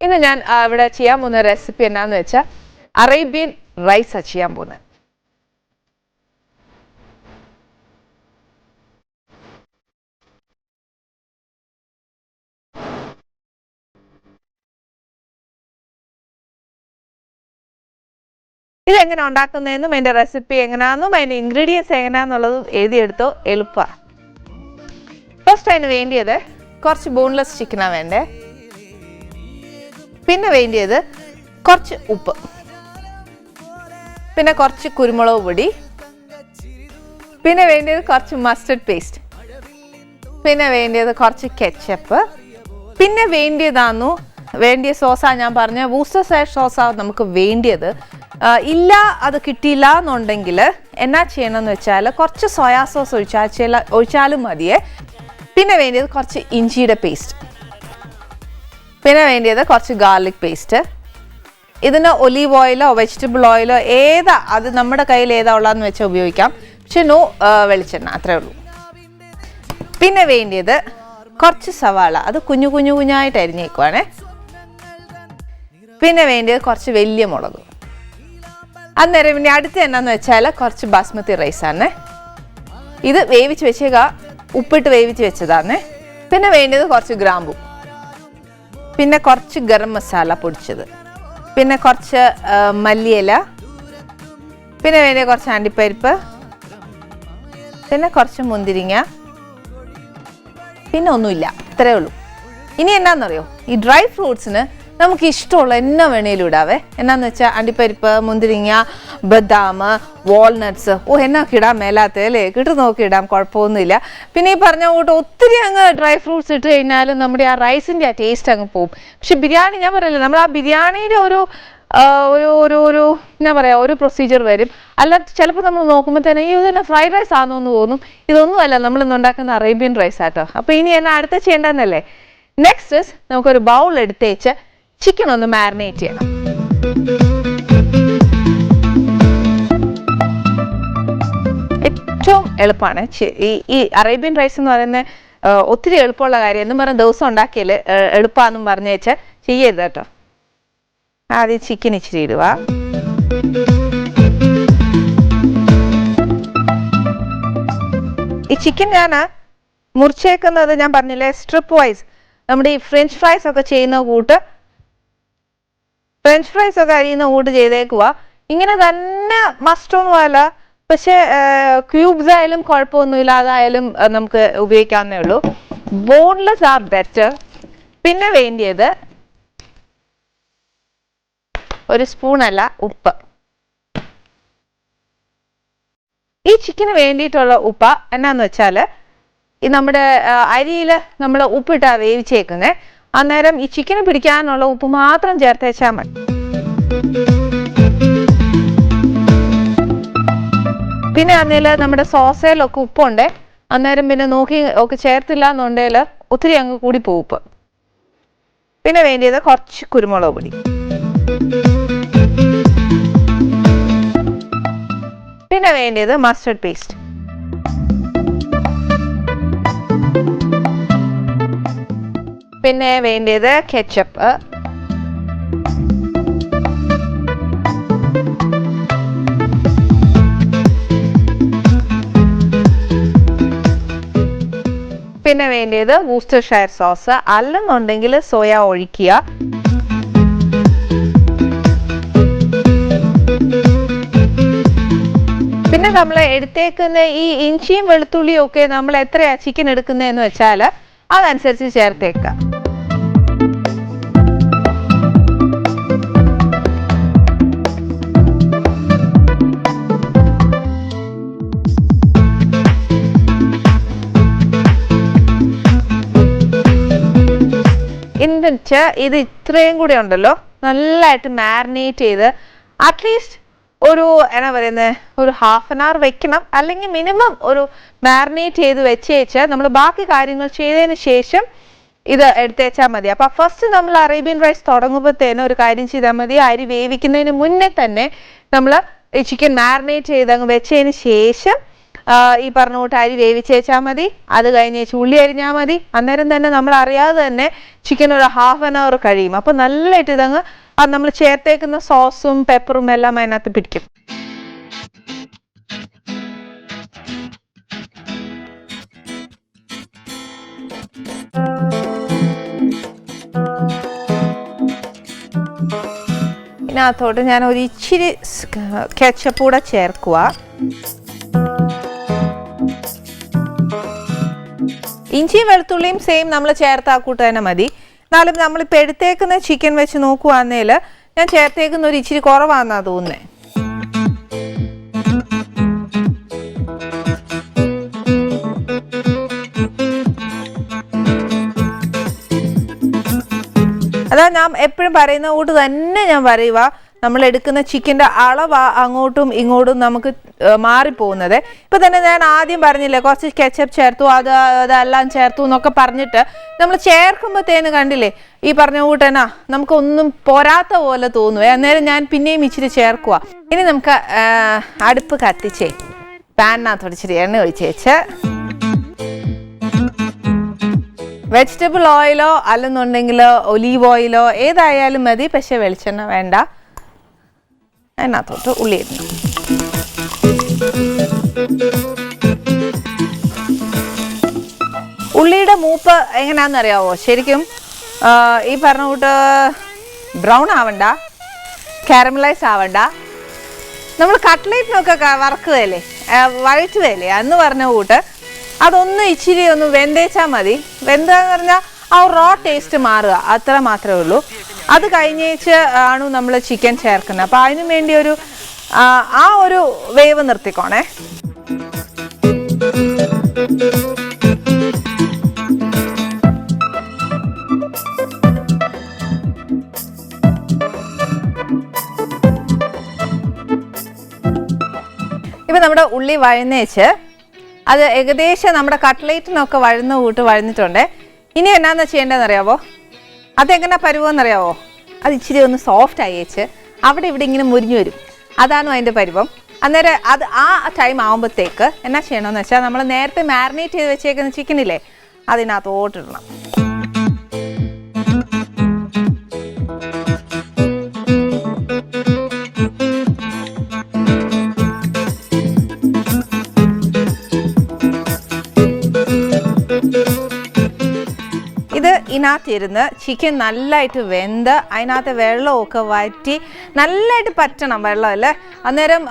ഇന്ന് ഞാൻ ഇവിടെ ചെയ്യാൻ പോകുന്ന റെസിപ്പി എന്നാന്ന് വെച്ചാൽ അറേബ്യൻ റൈസാണ് ചെയ്യാൻ പോകുന്നത് ഇത് എങ്ങനെ ഉണ്ടാക്കുന്നതെന്നും അതിന്റെ റെസിപ്പി എങ്ങനെയാണെന്നും അതിന്റെ ഇൻഗ്രീഡിയൻസ് എങ്ങനെയാണെന്നുള്ളതും എഴുതിയെടുത്തോ എളുപ്പമാണ് ഫസ്റ്റ് അതിന് വേണ്ടിയത് കുറച്ച് ബോൺലെസ് ചിക്കനാണ് വേണ്ടേ. പിന്നെ വേണ്ടിയത് കുറച്ച് ഉപ്പ്. പിന്നെ കുറച്ച് കുരുമുളക് പൊടി. പിന്നെ വേണ്ടിയത് കുറച്ച് മസ്റ്റർഡ് പേസ്റ്റ് പിന്നെ വേണ്ടിയത് കുറച്ച് കെച്ചപ്പ് പിന്നെ വേണ്ടിയതാന്നു വേണ്ടിയ സോസാ ഞാൻ പറഞ്ഞ ബൂസ്റ്റർ സൈഡ് സോസാ നമുക്ക് വേണ്ടിയത്. ഇല്ല അത് കിട്ടിയില്ല എന്നുണ്ടെങ്കിൽ എന്നാ ചെയ്യണമെന്ന് വെച്ചാൽ കുറച്ച് സോയാ സോസ് ഒഴിച്ചാൽ ഒഴിച്ചാലും മതിയേ. പിന്നെ വേണ്ടിയത് കുറച്ച് ഇഞ്ചിയുടെ പേസ്റ്റ് പിന്നെ വേണ്ടിയത് കുറച്ച് ഗാർലിക് പേസ്റ്റ് ഇതിന് ഒലീവ് ഓയിലോ വെജിറ്റബിൾ ഓയിലോ ഏതാ അത് നമ്മുടെ കയ്യിൽ ഏതാ ഉള്ളതെന്ന് വെച്ചാൽ ഉപയോഗിക്കാം. പക്ഷെ നോ വെളിച്ചെണ്ണ അത്രേ ഉള്ളൂ. പിന്നെ വേണ്ടിയത് കുറച്ച് സവാള അത് കുഞ്ഞു കുഞ്ഞു കുഞ്ഞായിട്ട് അരിഞ്ഞേക്കുവാണേ. പിന്നെ വേണ്ടിയത് കുറച്ച് വലിയ മുളക്. അന്നേരം പിന്നെ അടുത്ത എന്നാന്ന് വെച്ചാൽ കുറച്ച് ബാസ്മതി റൈസാണ് ഇത് വേവിച്ച് വെച്ചേക്കുക ഉപ്പിട്ട് വേവിച്ച് വെച്ചതാണേ. പിന്നെ വേണ്ടിയത് കുറച്ച് ഗ്രാമ്പു. പിന്നെ കുറച്ച് ഗരം മസാല പൊടിച്ചത്. പിന്നെ കുറച്ച് മല്ലിയില. പിന്നെ വേണ്ട കുറച്ച് അണ്ടിപ്പരിപ്പ്. പിന്നെ കുറച്ച് മുന്തിരിങ്ങ. പിന്നെ ഒന്നുമില്ല ഇത്രേ ഉള്ളൂ. ഇനി എന്നാന്നറിയോ? ഈ ഡ്രൈ ഫ്രൂട്ട്സിന് നമുക്ക് ഇഷ്ടമുള്ള എന്നാ വേണേലും ഇടാവേ എന്നാന്ന് വെച്ചാൽ അണ്ടിപ്പരിപ്പ് മുന്തിരിങ്ങ ബദാം വാൾനട്ട്സ് ഓ എന്നൊക്കെ ഇടാം മേലാത്ത അല്ലേ? കിട്ടു നോക്കി ഇടാം കുഴപ്പമൊന്നുമില്ല. പിന്നെ ഈ പറഞ്ഞ കൂട്ട് ഒത്തിരി അങ്ങ് ഡ്രൈ ഫ്രൂട്ട്സ് ഇട്ട് കഴിഞ്ഞാലും നമ്മുടെ ആ റൈസിന്റെ ആ ടേസ്റ്റ് അങ്ങ് പോകും പക്ഷെ ബിരിയാണി ഞാൻ പറയില്ല നമ്മൾ ആ ബിരിയാണിയുടെ ഒരു ഒരു ഒരു ഒരു എന്നാ പറയാ ഒരു പ്രൊസീജിയർ വരും. അല്ല ചിലപ്പോൾ നമ്മൾ നോക്കുമ്പോൾ തന്നെ ഈ ഇതന്നെ ഫ്രൈഡ് റൈസ് ആണോ എന്ന് തോന്നും ഇതൊന്നുമല്ല നമ്മൾ ഇന്ന് ഉണ്ടാക്കുന്ന അറേബ്യൻ റൈസ് ആട്ടോ. അപ്പോൾ ഇനി എന്നാ അടുത്ത ചെയ്യേണ്ടതെന്നല്ലേ? നെക്സ്റ്റ് നമുക്കൊരു ബൗൾ എടുത്തേച്ച് ചിക്കൻ ഒന്ന് മാരിനേറ്റ് ചെയ്യണം. ഏറ്റവും എളുപ്പമാണ്. ഈ അറേബ്യൻ റൈസ് എന്ന് പറയുന്ന ഒത്തിരി എളുപ്പമുള്ള കാര്യം എന്നും പറഞ്ഞ ദിവസം ഉണ്ടാക്കിയാൽ എളുപ്പമാണെന്നും പറഞ്ഞു വെച്ചാൽ ചെയ്യരുത് കേട്ടോ. ആദ്യം ചിക്കൻ ഇച്ചിരി ഇടുക. ഈ ചിക്കൻ ഞാൻ മുറിച്ചേക്കുന്നത് ഞാൻ പറഞ്ഞില്ലേ സ്ട്രിപ്പ് വൈസ് നമ്മുടെ ഈ ഫ്രഞ്ച് ഫ്രൈസ് ഒക്കെ ചെയ്യുന്ന കൂട്ട് ഫ്രഞ്ച് ഫ്രൈസ് ഒക്കെ അരിയുന്ന കൂട്ട് ചെയ്തേക്കുക ഇങ്ങനെ തന്നെ മസ്റ്റൊന്നും അല്ല പക്ഷെ ക്യൂബ്സ് ആയാലും കുഴപ്പമൊന്നുമില്ല. അതായാലും നമുക്ക് ഉപയോഗിക്കാവുന്നേ ഉള്ളൂ. ബോൺലെസ് ആർ ബെറ്റർ പിന്നെ വേണ്ടിയത് ഒരു സ്പൂണല്ല ഉപ്പ്. ഈ ചിക്കന് വേണ്ടിയിട്ടുള്ള ഉപ്പ എന്നാന്ന് വെച്ചാൽ ഈ നമ്മുടെ അരിയിൽ നമ്മൾ ഉപ്പിട്ടാ വേവിച്ചേക്കുന്നത് അന്നേരം ഈ ചിക്കന് പിടിക്കാനുള്ള ഉപ്പ് മാത്രം ചേർത്തേച്ചാൽ മതി. പിന്നെ അന്നേൽ നമ്മുടെ സോസയിലൊക്കെ ഉപ്പുണ്ടേ. അന്നേരം പിന്നെ നോക്കി ഒക്കെ ചേർത്തില്ല എന്നുണ്ടെങ്കിൽ ഒത്തിരി അങ്ങ് കൂടി ഉപ്പ്. പിന്നെ വേണ്ടിയത് കുറച്ച് കുരുമുളക് പൊടി. പിന്നെ വേണ്ടിയത് മസ്റ്റർഡ് പേസ്റ്റ് പിന്നെ വേണ്ടിയത് കെച്ചപ്പ് പിന്നെ വേണ്ടിയത് വൂസ്റ്റർ ഷയർ സോസ് അല്ലെന്നുണ്ടെങ്കിൽ സോയ ഒഴിക്കുക. പിന്നെ നമ്മൾ എടുത്തേക്കുന്ന ഈ ഇഞ്ചിയും വെളുത്തുള്ളിയും ഒക്കെ നമ്മൾ എത്രയാണ് ചിക്കൻ എടുക്കുന്നതെന്ന് വെച്ചാൽ അതനുസരിച്ച് ചേർത്തേക്കാം എന്നിട്ട് ഇത് ഇത്രയും കൂടി ഉണ്ടല്ലോ. നല്ലതായിട്ട് മാരിനേറ്റ് ചെയ്ത് അറ്റ്ലീസ്റ്റ് ഒരു എന്നാ പറയുന്നത് ഒരു ഹാഫ് ആൻ അവർ വെക്കണം. അല്ലെങ്കിൽ മിനിമം ഒരു മാരിനേറ്റ് ചെയ്ത് വെച്ചേച്ച് നമ്മൾ ബാക്കി കാര്യങ്ങൾ ചെയ്തതിന് ശേഷം ഇത് എടുത്തേച്ചാൽ മതി. അപ്പൊ ഫസ്റ്റ് നമ്മൾ അറേബ്യൻ റൈസ് തുടങ്ങുമ്പോഴത്തേനും ഒരു കാര്യം ചെയ്താൽ മതി. അരി വേവിക്കുന്നതിന് മുന്നേ തന്നെ നമ്മൾ ചിക്കൻ മാരിനേറ്റ് ചെയ്ത് അങ്ങ് വെച്ചതിന് ശേഷം ഈ പറഞ്ഞ കൂട്ട് അരി വേവിച്ചേച്ചാൽ മതി. അത് കഴിഞ്ഞ് ഉള്ളി അരിഞ്ഞാൽ മതി. അന്നേരം തന്നെ നമ്മൾ അറിയാതെ തന്നെ ചിക്കൻ ഒരു ഹാഫ് ആൻ അവർ കഴിയും. അപ്പോൾ നല്ലതായിട്ട് ഇതങ്ങ് നമ്മൾ ചേർത്തേക്കുന്ന സോസും പെപ്പറും എല്ലാം അതിനകത്ത് പിടിക്കും. ഇതിനകത്തോട്ട് ഞാൻ ഒരു ഇച്ചിരി കെച്ചപ്പ് കൂടെ ചേർക്കുക ഇഞ്ചിയും വെളുത്തുള്ളിയും സെയിം നമ്മൾ ചേർത്ത് ആ കൂട്ട് തന്നെ മതി. എന്നാലും നമ്മളിപ്പോൾ എടുത്തേക്കുന്ന ചിക്കൻ വെച്ച് നോക്കുവാന്നേൽ ഞാൻ ചേർത്തേക്കുന്ന ഒരു ഇച്ചിരി കുറവാണെന്നാ തോന്നുന്നത് അതാ ഞാൻ എപ്പോഴും പറയുന്ന കൂട്ട് തന്നെ ഞാൻ പറയുക നമ്മൾ എടുക്കുന്ന ചിക്കന്റെ അളവ് അങ്ങോട്ടും ഇങ്ങോട്ടും നമുക്ക് മാറിപ്പോകുന്നത്. ഇപ്പം തന്നെ ഞാൻ ആദ്യം പറഞ്ഞില്ലേ കുറച്ച് കെച്ചപ്പ് ചേർത്തു അത് അതെല്ലാം ചേർത്തു എന്നൊക്കെ പറഞ്ഞിട്ട് നമ്മൾ ചേർക്കുമ്പോഴത്തേന് കണ്ടില്ലേ ഈ പറഞ്ഞ കൂട്ടനാ നമുക്കൊന്നും പോരാത്ത പോലെ തോന്നുവേ. അന്നേരം ഞാൻ പിന്നെയും ഇച്ചിരി ചേർക്കുക ഇനി നമുക്ക് അടുപ്പ് കത്തിച്ചേ. പാനിനകത്ത് ഇച്ചിരി എണ്ണ ഒഴിച്ചേച്ച് വെജിറ്റബിൾ ഓയിലോ അല്ലെന്നുണ്ടെങ്കിൽ ഒലീവ് ഓയിലോ ഏതായാലും മതി പക്ഷെ വെളിച്ചെണ്ണ വേണ്ട. അതിനകത്തോട്ട് ഉള്ളി ഇടണം ഉള്ളിയുടെ മൂപ്പ് എങ്ങനെയാണെന്ന് അറിയാവോ? ശരിക്കും ഈ പറഞ്ഞ കൂട്ട് ബ്രൗൺ ആവണ്ട കാരമലൈസ് ആവണ്ട. നമ്മൾ കട്ട്ലേറ്റിനൊക്കെ വറക്കുകയല്ലേ? വഴറ്റുകയല്ലേ? അന്ന് പറഞ്ഞ കൂട്ട് അതൊന്ന് ഇച്ചിരി ഒന്ന് വെന്തേച്ചാൽ മതി. വെന്താന്ന് പറഞ്ഞാൽ ആ റോ ടേസ്റ്റ് മാറുക. അത്ര മാത്രമേ ഉള്ളൂ. അത് കഴിഞ്ഞേച്ച് ആണ് നമ്മൾ ചിക്കൻ ചേർക്കുന്നത് അപ്പോൾ അതിനു വേണ്ടി ഒരു ആ, ഒരു വേവ് നിർത്തിക്കോണേ. ഇപ്പം നമ്മുടെ ഉള്ളി വഴന്നേച്ച് അത് ഏകദേശം നമ്മുടെ കട്ട്ലേറ്റിനൊക്കെ വഴുന്ന കൂട്ട് വഴന്നിട്ടുണ്ട്. ഇനി എന്നാന്ന് ചെയ്യേണ്ടതെന്ന് അറിയാവോ അതെങ്ങനെ പരുവമെന്നറിയാവോ അത് ഇച്ചിരി ഒന്ന് സോഫ്റ്റ് അയച്ച് അവിടെ ഇവിടെ ഇങ്ങനെ മുരിഞ്ഞു വരും. അതാണ് അതിന്റെ പരുവം. അന്നേരം അത് ആ ടൈം ആകുമ്പോഴത്തേക്ക് എന്നാ ചെയ്യണമെന്ന് വെച്ചാൽ നമ്മൾ നേരത്തെ മാരിനേറ്റ് ചെയ്ത് വെച്ചേക്കുന്ന ചിക്കനില്ലേ അതിനകത്തോട്ടിടണം. ഇതിനകത്തിരുന്ന് ചിക്കൻ നല്ലതായിട്ട് വെന്ത് അതിനകത്ത് വെള്ളമൊക്കെ വറ്റി നല്ലതായിട്ട് പറ്റണം വെള്ളം അല്ലേ അന്നേരം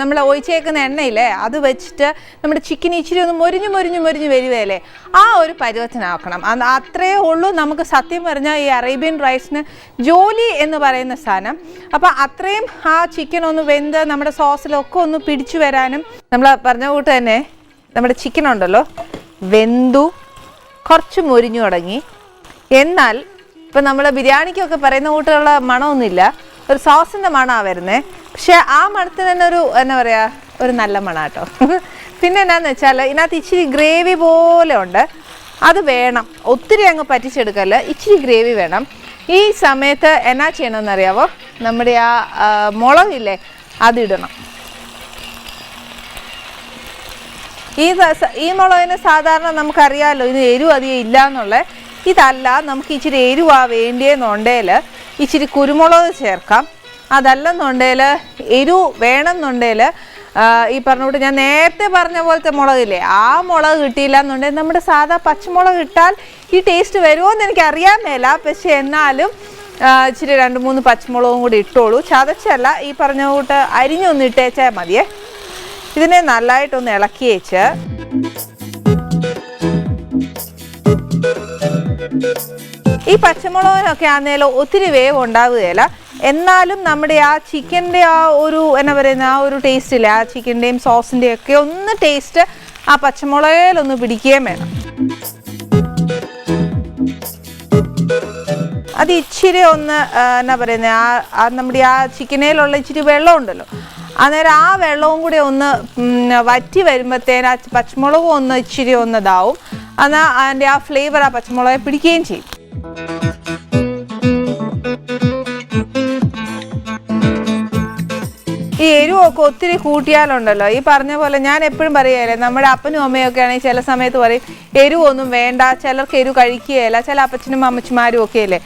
നമ്മൾ ഒഴിച്ചേക്കുന്ന എണ്ണയില്ലേ അത് വെച്ചിട്ട് നമ്മുടെ ചിക്കൻ ഇച്ചിരി ഒന്ന് മൊരിഞ്ഞ് മൊരിഞ്ഞ് മൊരിഞ്ഞ് വരുവല്ലേ ആ ഒരു പരുവത്തിനാക്കണം. അത് അത്രയേ ഉള്ളൂ നമുക്ക് സത്യം പറഞ്ഞാൽ ഈ അറേബ്യൻ റൈസിന് ജോലി എന്ന് പറയുന്ന സാധനം. അപ്പോൾ അത്രയും ആ ചിക്കൻ ഒന്ന് വെന്ത് നമ്മുടെ സോസിലൊക്കെ ഒന്ന് പിടിച്ചു വരാനും നമ്മൾ പറഞ്ഞ കൂട്ട് തന്നെ നമ്മുടെ ചിക്കൻ ഉണ്ടല്ലോ വെന്തു കുറച്ച് മുരിഞ്ഞു തുടങ്ങി. എന്നാൽ ഇപ്പം നമ്മൾ ബിരിയാണിക്കൊക്കെ പറയുന്ന കൂട്ടുള്ള മണമൊന്നുമില്ല. ഒരു സോസിന്റെ മണമാണ് വരുന്നത് പക്ഷേ ആ മണത്തിന് തന്നെ ഒരു എന്താ പറയുക ഒരു നല്ല മണം കേട്ടോ പിന്നെ എന്നാന്ന് വെച്ചാൽ ഇതിനകത്ത് ഇച്ചിരി ഗ്രേവി പോലെ ഉണ്ട്. അത് വേണം. ഒത്തിരി അങ്ങ് പറ്റിച്ചെടുക്കല്ല. ഇച്ചിരി ഗ്രേവി വേണം. ഈ സമയത്ത് എന്നാ ചെയ്യണമെന്ന് അറിയാവോ നമ്മുടെ ആ മുളകില്ലേ അതിടണം. ഈ ഈ മുളകിന് സാധാരണ നമുക്കറിയാമല്ലോ ഇത് എരിവ് അധികം ഇല്ല എന്നുള്ളത് ഇതല്ല നമുക്ക് ഇച്ചിരി എരിവാ വേണ്ടിയെന്നുണ്ടേൽ ഇച്ചിരി കുരുമുളക് ചേർക്കാം. അതല്ലെന്നുണ്ടേൽ എരിവ് വേണമെന്നുണ്ടേൽ ഈ പറഞ്ഞുകൊണ്ട് ഞാൻ നേരത്തെ പറഞ്ഞ പോലത്തെ മുളകില്ലേ ആ മുളക് കിട്ടിയില്ല എന്നുണ്ടെങ്കിൽ നമ്മുടെ സാധാ പച്ചമുളക് ഇട്ടാൽ ഈ ടേസ്റ്റ് വരുമോ എന്ന് എനിക്ക് അറിയാൻ മേല. പക്ഷെ എന്നാലും ഇച്ചിരി രണ്ട് മൂന്ന് പച്ചമുളകും കൂടി ഇട്ടോളൂ. ചതച്ചല്ല ഈ പറഞ്ഞ കൂട്ട് അരിഞ്ഞൊന്ന് ഇട്ടേച്ചാൽ മതിയേ. ഇതിനെ നല്ലതായിട്ടൊന്ന് ഇളക്കി ഈ പച്ചമുളകിനൊക്കെ ആണെങ്കിലും ഒത്തിരി വേവ് ഉണ്ടാവുകയില്ല. എന്നാലും നമ്മുടെ ആ ചിക്കന്റെ ആ ഒരു എന്നാ പറയുന്ന ആ ഒരു ടേസ്റ്റ് ഇല്ല? ആ ചിക്കന്റെയും സോസിന്റെയും ഒക്കെ ഒന്ന് ടേസ്റ്റ് ആ പച്ചമുളകിലൊന്ന് പിടിക്കുകയും വേണം. അത് ഇച്ചിരി ഒന്ന് എന്നാ പറയുന്നത് ആ ആ നമ്മുടെ ആ ചിക്കനേലുള്ള ഇച്ചിരി വെള്ളമുണ്ടല്ലോ അന്നേരം ആ വെള്ളവും കൂടി ഒന്ന് വറ്റി വരുമ്പോഴത്തേന് ആ പച്ചമുളകും ഒന്ന് ഇച്ചിരി ഒന്ന് ഇതാവും. എന്നാൽ അതിന്റെ ആ ഫ്ലേവർ ആ പച്ചമുളകെ പിടിക്കുകയും ചെയ്യും നമുക്ക് ഒത്തിരി കൂട്ടിയാലുണ്ടല്ലോ. ഈ പറഞ്ഞ പോലെ ഞാൻ എപ്പോഴും പറയുകയല്ലേ നമ്മുടെ അപ്പനും അമ്മയും ഒക്കെ ആണെങ്കിൽ ചില സമയത്ത് പറയും എരിവൊന്നും വേണ്ട ചിലർക്ക് എരിവ് കഴിക്കുകയില്ല ചില അപ്പച്ചനും അമ്മച്ചിമാരും ഒക്കെ അല്ലേ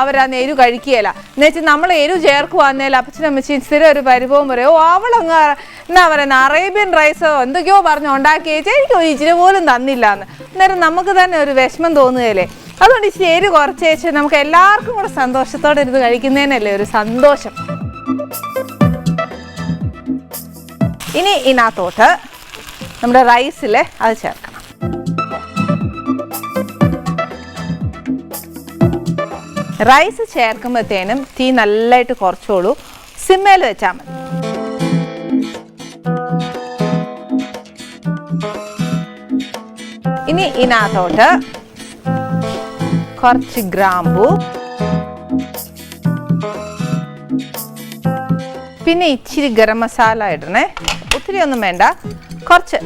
അവരന്ന് എരിവ് കഴിക്കുകയില്ല. എന്ന് വെച്ചാൽ നമ്മൾ എരിവ് ചേർക്കുവാന്നേൽ അപ്പച്ചനും അമ്മച്ചിയും സ്ഥിരം ഒരു പരിഭവം പറയും ഓ അവളങ്ങ് എന്നാ പറയുന്നത് അറേബ്യൻ റൈസോ എന്തൊക്കെയോ പറഞ്ഞു ഉണ്ടാക്കി എനിക്ക് ഒരു ഇച്ചിരി പോലും തന്നില്ല എന്ന് അന്നേരം നമുക്ക് തന്നെ ഒരു വിഷമം തോന്നുകയല്ലേ അതുകൊണ്ട് ഇച്ചിരി എരിവ് കുറച്ച് വെച്ച് നമുക്ക് എല്ലാവർക്കും കൂടെ സന്തോഷത്തോടെ ഇരുന്ന് കഴിക്കുന്നതിനല്ലേ ഒരു സന്തോഷം. ഇനി ഇതിനകത്തോട്ട് നമ്മുടെ റൈസിൽ അത് ചേർക്കണം. റൈസ് ചേർക്കുമ്പോഴത്തേനും തീ നല്ലതായിട്ട് കുറച്ചോളൂ. സിമ്മയിൽ വെച്ചാൽ മതി. ഇനി ഇതിനകത്തോട്ട് കുറച്ച് ഗ്രാമ്പു. പിന്നെ ഇച്ചിരി ഗരം മസാല ഇടണേ. ഒത്തിരി ഒന്നും വേണ്ട. കുറച്ച്.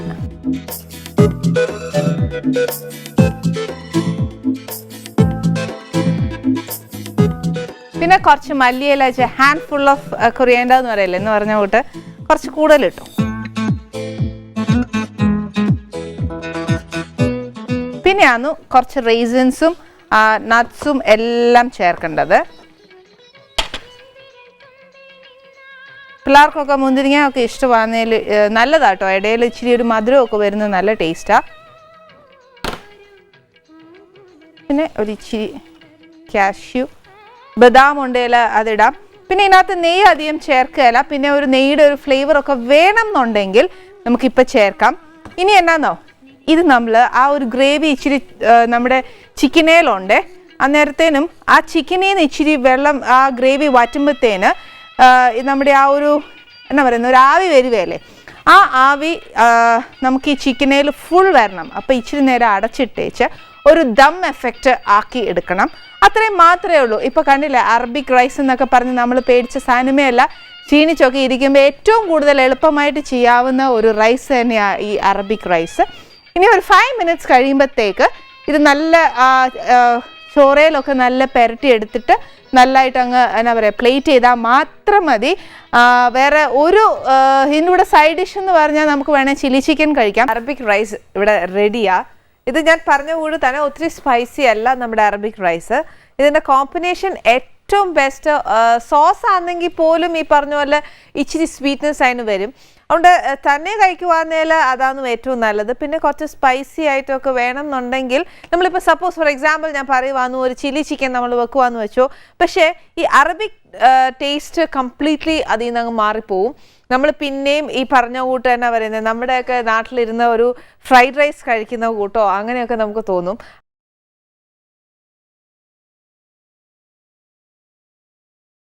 പിന്നെ കുറച്ച് മല്ലിയില ഹാൻഡ് ഫുൾ ഓഫ് കൊറിയേണ്ട എന്ന് പറയില്ലേ എന്ന് പറഞ്ഞ കൂട്ട് കുറച്ച് കൂടുതൽ ഇട്ടു. പിന്നെയാണ് കുറച്ച് റേസിൻസും നട്ട്സും എല്ലാം ചേർക്കേണ്ടത്. പിള്ളേർക്കൊക്കെ മുന്തിരിങ്ങ ഒക്കെ ഇഷ്ടമാകുന്നതിൽ നല്ലതാട്ടോ. ഇടയിൽ ഇച്ചിരി ഒരു മധുരമൊക്കെ വരുന്നത് നല്ല ടേസ്റ്റാണ് പിന്നെ ഒരു ഇച്ചിരി കാഷ്യൂ. ബദാം ഉണ്ടെങ്കിൽ അതിടാം. പിന്നെ ഇതിനകത്ത് നെയ്യ് അധികം ചേർക്കുകയില്ല. പിന്നെ ഒരു നെയ്യുടെ ഒരു ഫ്ലേവർ ഒക്കെ വേണം എന്നുണ്ടെങ്കിൽ നമുക്കിപ്പോൾ ചേർക്കാം. ഇനി എന്നാന്നോ? ഇത് നമ്മൾ ആ ഒരു ഗ്രേവി ഇച്ചിരി നമ്മുടെ ചിക്കനേലുണ്ട്. അന്നേരത്തേനും ആ ചിക്കനിൽ നിന്ന് ഇച്ചിരി വെള്ളം ആ ഗ്രേവി വറ്റുമ്പോഴത്തേന് നമ്മുടെ ആ ഒരു എന്നാ പറയുന്നത് ഒരു ആവി വരുവല്ലേ ആ ആവി നമുക്ക് ഈ ചിക്കനേൽ ഫുൾ വരണം. അപ്പോൾ ഇച്ചിരി നേരം അടച്ചിട്ടേച്ച് ഒരു ദം എഫക്റ്റ് ആക്കി എടുക്കണം. അത്രയും മാത്രമേ ഉള്ളൂ. ഇപ്പോൾ കണ്ടില്ലേ അറബിക് റൈസ് എന്നൊക്കെ പറഞ്ഞ് നമ്മൾ പേടിച്ച സാധനമേ അല്ല ഇരിക്കുമ്പോൾ ഏറ്റവും കൂടുതൽ എളുപ്പമായിട്ട് ചെയ്യാവുന്ന ഒരു റൈസ് തന്നെയാണ് ഈ അറബിക് റൈസ് ഇനി ഒരു ഫൈവ് മിനിറ്റ്സ് കഴിയുമ്പോഴത്തേക്ക് ഇത് നല്ല ചോറയിലൊക്കെ നല്ല പെരട്ടി എടുത്തിട്ട് നല്ലതായിട്ട് അങ്ങ് എന്നാ പറയുക പ്ലേറ്റ് ചെയ്താൽ മാത്രം മതി. വേറെ ഒരു ഇതിന്റെ സൈഡ് ഡിഷ് എന്ന് പറഞ്ഞാൽ നമുക്ക് വേണേൽ ചില്ലി ചിക്കൻ കഴിക്കാം. അറബിക് റൈസ് ഇവിടെ റെഡിയാ ഇത് ഞാൻ പറഞ്ഞ കൂടി തന്നെ ഒത്തിരി സ്പൈസി അല്ല നമ്മുടെ അറബിക് റൈസ് ഇതിന്റെ കോമ്പിനേഷൻ ഏറ്റവും ബെസ്റ്റ് സോസ് ആണെങ്കിൽ പോലും ഈ പറഞ്ഞ പോലെ ഇച്ചിരി സ്വീറ്റ്നെസ് അതിന് വരും. അതുകൊണ്ട് തന്നെ കഴിക്കുവാന്നേൽ അതാണ് ഏറ്റവും നല്ലത്. പിന്നെ കുറച്ച് സ്പൈസി ആയിട്ടൊക്കെ വേണം എന്നുണ്ടെങ്കിൽ നമ്മളിപ്പോൾ സപ്പോസ് ഫോർ എക്സാമ്പിൾ ഞാൻ പറയുവാന്ന് ഒരു ചില്ലി ചിക്കൻ നമ്മൾ വെക്കുവാന്ന് വെച്ചോ. പക്ഷേ ഈ അറബിക് ടേസ്റ്റ് കംപ്ലീറ്റ്ലി അതിൽ നിന്ന് അങ്ങ് മാറിപ്പോവും. നമ്മൾ പിന്നെയും ഈ പറഞ്ഞ കൂട്ട് തന്നെ പറയുന്നത് നമ്മുടെയൊക്കെ നാട്ടിലിരുന്ന ഒരു ഫ്രൈഡ് റൈസ് കഴിക്കുന്ന കൂട്ടോ അങ്ങനെയൊക്കെ നമുക്ക് തോന്നും.